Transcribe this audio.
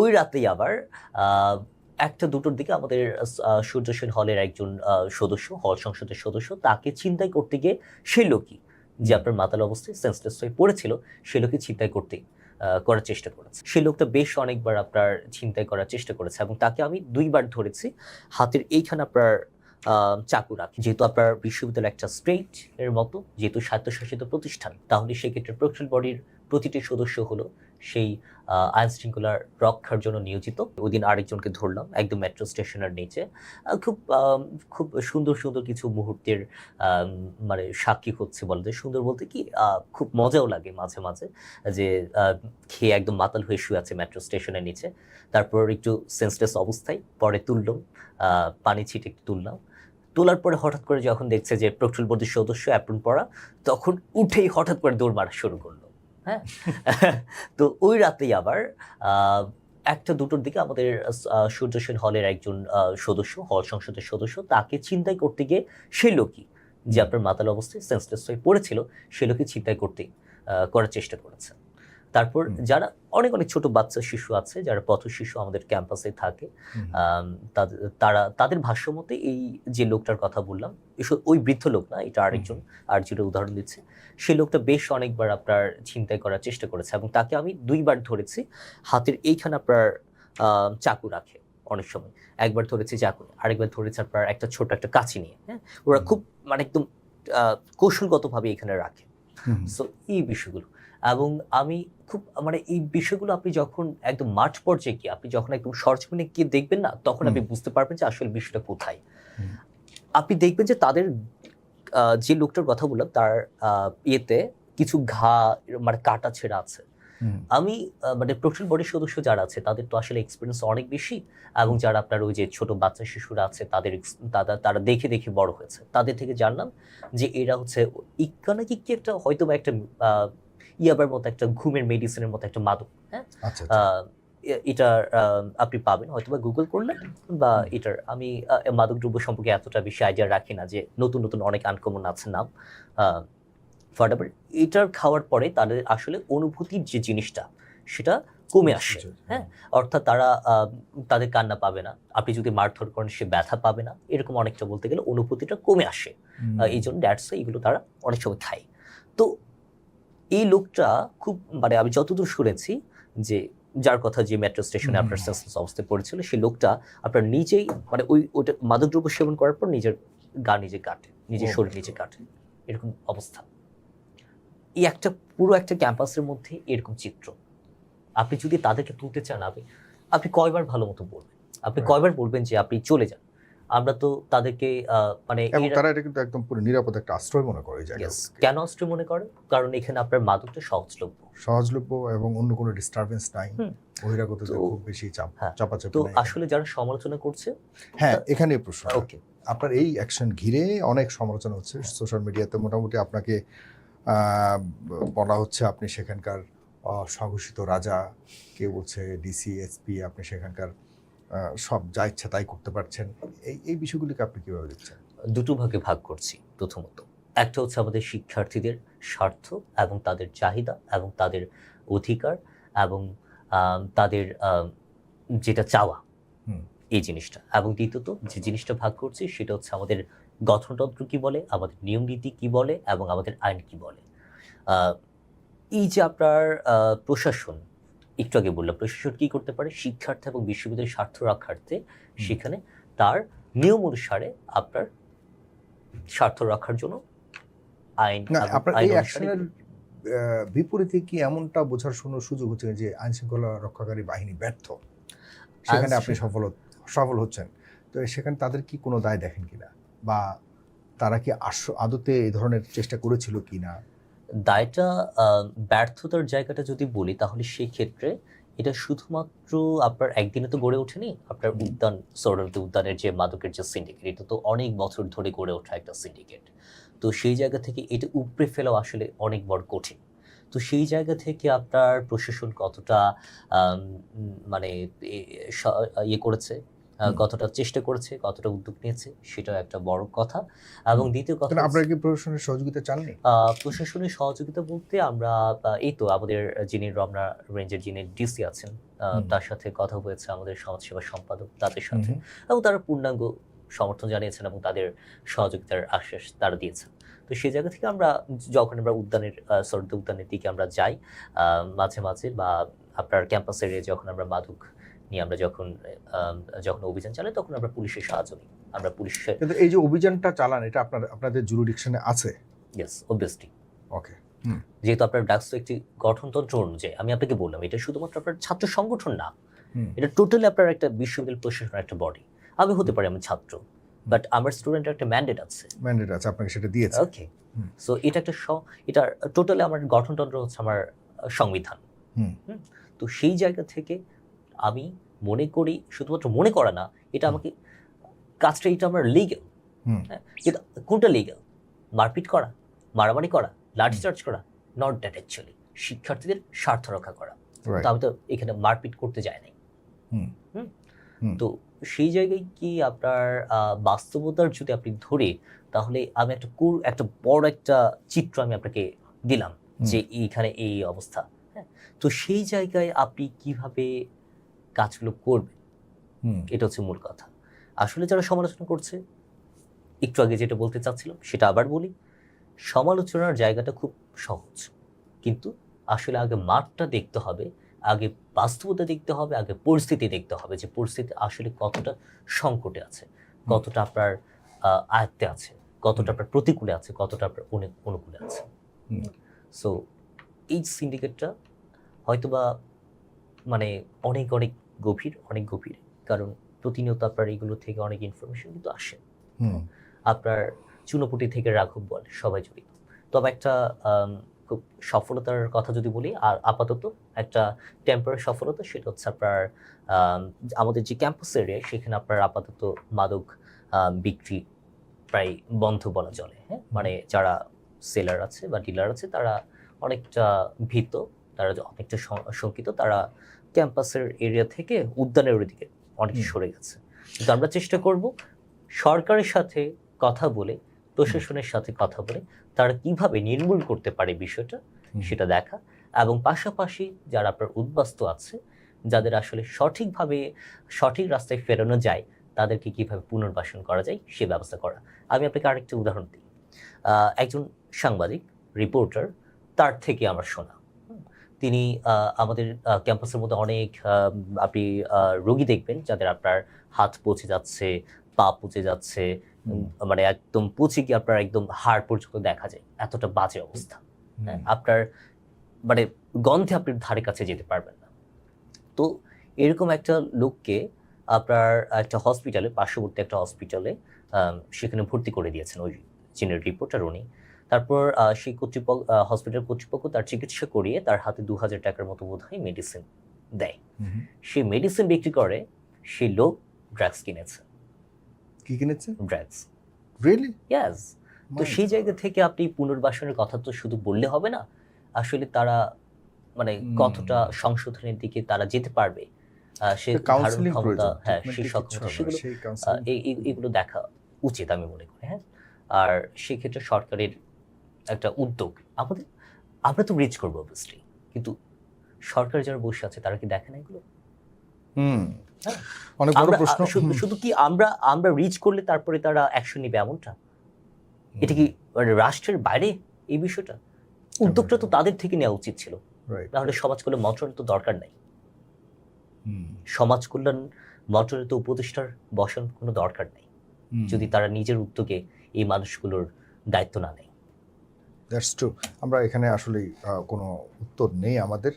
ওই রাতেই আবার একটা দুটোর দিকে আমাদের সূর্য সেন হলের একজন সদস্য, হল সংসদের সদস্য, তাকে চিন্তাই করতে গিয়ে সেই লোকই, যে আপনার মাতাল অবস্থায় সেন্সলেস হয়ে পড়েছিল, সে লোকই চিন্তাই করতে করার চেষ্টা করেছে। সে লোকটা বেশ অনেকবার আপনার চিন্তাই করার চেষ্টা করেছে এবং তাকে আমি দুইবার ধরেছি, হাতের এইখানে আপনার চাকু রাখি। যেহেতু আপনার বিশ্ববিদ্যালয় একটা স্ট্রেট এর মতো, যেহেতু স্বায়ত্তশাসিত প্রতিষ্ঠান, তাহলে সেক্ষেত্রে প্রোটেকশন বডির প্রতিটি সদস্য হলো সেই আইন শৃঙ্খলার রক্ষার জন্য নিয়োজিত। ওই দিন আরেকজনকে ধরলাম, একদম মেট্রো স্টেশনের নিচে। খুব খুব সুন্দর সুন্দর কিছু মুহূর্তের মানে সাক্ষী হচ্ছে বলা সুন্দর বলতে কি খুব মজাও লাগে মাঝে মাঝে যে খেয়ে একদম মাতাল হয়ে শুয়ে আছে মেট্রো স্টেশনের নিচে। তারপর একটু সেন্সলেস অবস্থায় পরে তুললাম পানি ছিটে তুললাম। তোলার পরে হঠাৎ করে যখন দেখছে যে প্রকটল সদস্য অ্যাপ্রন পড়া তখন উঠেই হঠাৎ করে দৌড় মারা শুরু করল। হ্যাঁ? তো ওই রাতেই আবার একটা দুটোর দিকে আমাদের সূর্যসেন সূর্য সেন হলের একজন সদস্য, হল সংসদের সদস্য, তাকে চিন্তাই করতে গিয়ে সে লোকই, যে আপনার মাতাল অবস্থায় সেন্সলেস হয়ে পড়েছিল, সে লোকই চিন্তাই করতে করার চেষ্টা করেছে। তারপর যারা অনেক অনেক ছোট বাচ্চা শিশু আছে যারা পথ শিশু আমাদের ক্যাম্পাসে থাকে তারা তাদের ভাষ্য মতে এই যে লোকটার কথা বললাম এসব ওই বৃদ্ধ লোক না এটা আরেকজন আর যেটা উদাহরণ দিচ্ছে সেই লোকটা বেশ অনেকবার আপনার চিন্তাই করার চেষ্টা করেছে এবং তাকে আমি দুইবার ধরেছি হাতের এইখানে আপনার চাকু রাখে অনেক সময়। একবার ধরেছি চাকু আরেকবার ধরেছে আপনার একটা ছোট একটা কাছি নিয়ে হ্যাঁ? ওরা খুব মানে একদম আহ, কৌশলগতভাবে এখানে রাখে। সো এই বিষয়গুলো। এবং আমি খুব মানে এই বিষয়গুলো আপনি যখন একদম মাঠ পর্যায়ে গিয়ে আপনি যখন একদম সরজমিনে গিয়ে দেখবেন না তখন আপনি বুঝতে পারবেন যে আসলে বিষয়টা কোথায়। আপনি দেখবেন যে তাদের যে লোকটার কথা বললাম তার ইয়েতে কিছু ঘা মানে কাটা ছেঁড়া আছে। আমি মানে প্রোটেকশন বডির সদস্য যারা আছে তাদের তো আসলে এক্সপিরিয়েন্স অনেক বেশি এবং যারা আপনার ওই যে ছোট বাচ্চা শিশুরা আছে তাদের তারা তারা দেখে দেখে বড় হয়েছে। তাদের থেকে জানলাম যে এরা হচ্ছে ইক্কা নাকি কি একটা হয়তো বা একটা ইয়াবার মতো একটা ঘুমের মেডিসিনের মতো একটা মাদক হ্যাঁ? আচ্ছা আচ্ছা। আহ, এ- এটার আপনি পাবেন হয়তো বা গুগল করলে বা এটার আমি মাদক দ্রব্য সম্পর্কে এতটা বেশি আইডিয়া রাখি না যে নতুন নতুন অনেক আনকমন আছে নাম। ফাটাবার এটার খাওয়ার পরে তাদের আসলে অনুভূতির যে জিনিসটা সেটা কমে আসে হ্যাঁ? অর্থাৎ তারা আহ, তাদের কান্না পাবে না আপনি যদি মারধর করেন সে ব্যথা পাবে না এরকম অনেকটা বলতে গেলে অনুভূতিটা কমে আসে। এই জন্য ড্যাটস এগুলো তারা অনেক সময় খায়। তো এই লোকটা খুব মানে আমি যতদূর শুনেছি যে যার কথা যে মেট্রো স্টেশনে আপনার সেন্সলেস অবস্থায় পড়েছিল সেই লোকটা আপনার নিজেই মানে ওই ওইটা মাদকদ্রব্য সেবন করার পর নিজের গা নিজে কাটে নিজের শরীর নিজে কাটে এরকম অবস্থা। এই একটা পুরো একটা ক্যাম্পাসের মধ্যে এরকম চিত্র। আপনি যদি তাদেরকে তুলতে চান আপনি আপনি কয়বার ভালো মতো বলবেন? আপনি কয়বার বলবেন যে আপনি চলে যান? আমরা তো তাদেরকে মানে তারা এটা কিন্তু একদম পুরো নিরাপদ একটা আশ্রয় মনে করে. কেন অস্ত্র মনে করে? কারণ এখানে আপনার মাদকটা সহজলভ্য। সহজলভ্য এবং অন্য কোনো ডিস্টারবেন্স নাই। হুম। বহিরাগতদের খুব বেশি চাপ হ্যাঁ। চাপাচাপি তো আসলে যারা সমালোচনা করছে হ্যাঁ এখানে প্রশ্ন। ওকে আপনার এই অ্যাকশন ঘিরে অনেক সমালোচনা হচ্ছে সোশ্যাল মিডিয়াতে মোটামুটি আপনাকে বলা হচ্ছে আপনি সেখানকার স্বঘোষিত রাজা কেউ বলছে ডিসি এসপি আপনি সেখানকার সব যা ইচ্ছা তাই করতে পারছেন। এই এই বিষয়গুলিকে আপনি কীভাবে দেখছেন? দুটো ভাগে ভাগ করছি প্রথমত। একটা হচ্ছে আমাদের শিক্ষার্থীদের স্বার্থ এবং তাদের চাহিদা এবং তাদের অধিকার এবং তাদের যেটা চাওয়া এই জিনিসটা। এবং দ্বিতীয়ত যে জিনিসটা ভাগ করছি সেটা হচ্ছে আমাদের গঠনতন্ত্র কি বলে আমাদের নিয়ম নীতি কি বলে এবং আমাদের আইন কি বলে। এই যে আপনার প্রশাসন একটু আগে বললাম প্রশাসন কি করতে পারে? শিক্ষার্থী এবং বিশ্ববিদ্যালয়ের স্বার্থ রক্ষার্থে সেখানে তার নিয়ম অনুসারে আপনার স্বার্থ রক্ষার জন্য আইন আপনার এই অ্যাকশনের বিপরীতে কি এমনটা বোঝার কোনো সুযোগ হচ্ছে যে আইন শৃঙ্খলা রক্ষাকারী বাহিনী ব্যর্থ? সেখানে আপনি সফল হ- সফল হচ্ছেন। তো সেখানে তাদের কি কোনো দায় দেখেন কিনা? বা তারা কি আদতে এই ধরনের চেষ্টা করেছিল কিনা? দায়টা ব্যর্থতার জায়গাটা যদি বলি তাহলে সেই ক্ষেত্রে এটা শুধুমাত্র আপনার একদিনে তো গড়ে ওঠেনি আপনার উদ্যান সৌরভী উদ্যানের যে মাদকের যে সিন্ডিকেট এটা তো অনেক বছর ধরে গড়ে ওঠা একটা সিন্ডিকেট তো সেই জায়গা থেকে এটা উপড়ে ফেলাও আসলে অনেক বড় কঠিন। তো সেই জায়গা থেকে আপনার প্রশাসন কতটা মানে ইয়ে করেছে। কতটা চেষ্টা করেছে কতটা উদ্যোগ নিয়েছে সেটাও একটা বড় কথা। এবং দ্বিতীয় কথা আপনারা কি প্রশাসনের সহযোগিতা চাননি? আহ, প্রশাসনের সহযোগিতা বলতে আমরা এই তো আমাদের যিনি রমনা রেঞ্জের যিনি ডিসি আছেন। তার সাথে কথা হয়েছে আমাদের সমাজসেবা সম্পাদক তাদের সাথে। এবং তারা পূর্ণাঙ্গ সমর্থন জানিয়েছেন এবং তাদের সহযোগিতার আশ্বাস তারা দিয়েছেন। তো সেই জায়গা থেকে আমরা যখন আমরা উদ্যানের সর্দ উদ্যানের দিকে আমরা যাই আহ, মাঝে মাঝে বা আপনার ক্যাম্পাস এরিয়ায় যখন আমরা মাদক নিয়ে আমরা যখন যখন অভিযান চালাই তখন আমরা পুলিশের সাহায্য নিই। আমরা পুলিশের কিন্তু এই যে অভিযানটা চালান এটা আপনার আপনাদের জুরিডিকশনে আছে? ইয়েস অবভিয়াসলি ওকে যেহেতু আপনার ডাকস তো একটি গঠনতন্ত্র অনুযায়ী আমি আপনাকে বললাম এটা শুধুমাত্র আপনার ছাত্র সংগঠন না এটা টোটালি আপনার একটা বিশ্ববিদ্যালয় প্রশাসনের একটা বডি আমি হতে পারি আমি ছাত্র বাট আমার স্টুডেন্টের একটা ম্যান্ডেট আছে। ম্যান্ডেট আছে আপনাকে সেটা দিয়েছে। ওকে। সো এটা একটা এটা টোটালি আমার গঠনতন্ত্র হচ্ছে আমার সংবিধান? তো সেই জায়গা থেকে আমি মনে করি শুধুমাত্র মনে করা না এটা আমাকে কাজটা এটা আমার লিগেল। কিন্তু কোনটা লিগেল মারপিট করা মারামারি করা লাঠিচার্জ করা? নট দ্যাট অ্যাকচুয়ালি শিক্ষার্থীদের স্বার্থ রক্ষা করা। তো আমি তো এখানে মারপিট করতে যাই নাই। হুম। হুম? হুম। তো সেই জায়গায় কি আপনার বাস্তবতার যদি আপনি ধরে তাহলে আমি একটা কুর একটা বড় একটা চিত্র আমি আপনাকে দিলাম যে এইখানে এই অবস্থা। হ্যাঁ তো সেই জায়গায় আপনি কীভাবে কাজগুলো করবে। হুম। এটা হচ্ছে মূল কথা। আসলে যারা সমালোচনা করছে একটু আগে যেটা বলতে চাচ্ছিলাম সেটা আবার বলি সমালোচনার জায়গাটা খুব সহজ। কিন্তু আসলে আগে মাঠটা দেখতে হবে আগে বাস্তবতা দেখতে হবে আগে পরিস্থিতি দেখতে হবে যে পরিস্থিতি আসলে কতটা সংকটে আছে কতটা আপনার আয়ত্তে আছে কতটা আপনার প্রতিকূলে আছে কতটা আপনার অনু- অনুকূলে আছে। সো এই সিন্ডিকেটটা হয়তোবা মানে অনেক অনেক গভীর অনেক গভীর। কারণ প্রতিনিয়ত আপনার এগুলো থেকে অনেক ইনফরমেশন কিন্তু আসে। আপনার চুনোপুটি থেকে রাঘব বল সবাই জড়িত। তবে একটা খুব সফলতার কথা যদি বলি আর আপাতত একটা টেম্পোরারি সফলতা সেটা হচ্ছে আপনার আমাদের যে ক্যাম্পাস এরিয়া সেখানে আপনার আপাতত মাদক বিক্রি প্রায় বন্ধ বলা চলে হ্যাঁ? মানে যারা সেলার আছে বা ডিলার আছে তারা অনেকটা ভীত তারা অনেকটা শঙ্কিত তারা ক্যাম্পাসের এরিয়া থেকে উদ্যানের ওইদিকে অনেক সরে গেছে। কিন্তু আমরা চেষ্টা করব সরকারের সাথে কথা বলে প্রশাসনের সাথে কথা বলে তারা কীভাবে নির্মূল করতে পারে বিষয়টা সেটা দেখা এবং পাশাপাশি যারা আপনার উদ্বাস্ত আছে যাদের আসলে সঠিকভাবে সঠিক রাস্তায় ফেরানো যায় তাদেরকে কীভাবে পুনর্বাসন করা যায় সে ব্যবস্থা করা। আমি আপনাকে আরেকটা উদাহরণ দিই। একজন সাংবাদিক রিপোর্টার তার থেকে আমার শোনা। তিনি আমাদের ক্যাম্পাসের মধ্যে অনেক আপনি রোগী দেখবেন যাদের আপনার হাত পচে যাচ্ছে পা পচে যাচ্ছে মানে একদম পচে গিয়ে আপনার একদম হাড় পর্যন্ত দেখা যায়। এতটা বাজে অবস্থা। হ্যাঁ, আপনার মানে গন্ধে আপনি ধারে কাছে যেতে পারবেন না। তো এরকম একটা লোককে আপনার একটা হসপিটালে পার্শ্ববর্তী একটা হসপিটালে সেখানে ভর্তি করে দিয়েছেন ওই চীনের রিপোর্টার উনি তারপর সেই কর্তৃপক্ষ হসপিটাল কর্তৃপক্ষ তার চিকিৎসা করিয়ে তার হাতে দু হাজার টাকার মতো বোধ হয় মেডিসিন দেয়। সেই মেডিসিন বিক্রি করে সেই লোক ড্রাগস কিনেছে। কি কিনেছে? ড্রাগস রিয়েলি ইয়াস তো সেই জায়গা থেকে আপনি পুনর্বাসনের কথা তো শুধু বললে হবে না আসলে তারা মানে কতটা সংশোধনের দিকে তারা যেতে পারবে সে ধারণ ক্ষমতা হ্যাঁ সেই সক্ষমতা সেগুলো এগুলো দেখা উচিত আমি মনে করি হ্যাঁ। আর সেক্ষেত্রে সরকারের একটা উদ্যোগ। আমাদের আমরা তো রিচ করব অবভিয়াসলি কিন্তু সরকার যারা বসে আছে তারা কি দেখে না এগুলো? হুম। অনেক বড় প্রশ্ন। শুধু- কি আমরা আমরা রিচ করলে তারপরে তারা অ্যাকশন নেবে এমনটা? এটা কি মানে রাষ্ট্রের বাইরে এই বিষয়টা? উদ্যোগটা তো তাদের থেকে নেওয়া উচিত ছিল. নাহলে সমাজ কল্যাণ মন্ত্রণালয় তো দরকার নাই। হুম, সমাজ কল্যাণ মন্ত্রণালয় তো উপদেষ্টার বসার কোনো দরকার নেই। যদি তারা নিজের উদ্যোগে এই মানুষগুলোর দায়িত্ব না নেয়। দ্যাটস ট্রু আমরা এখানে আসলে কোনো উত্তর নেই আমাদের।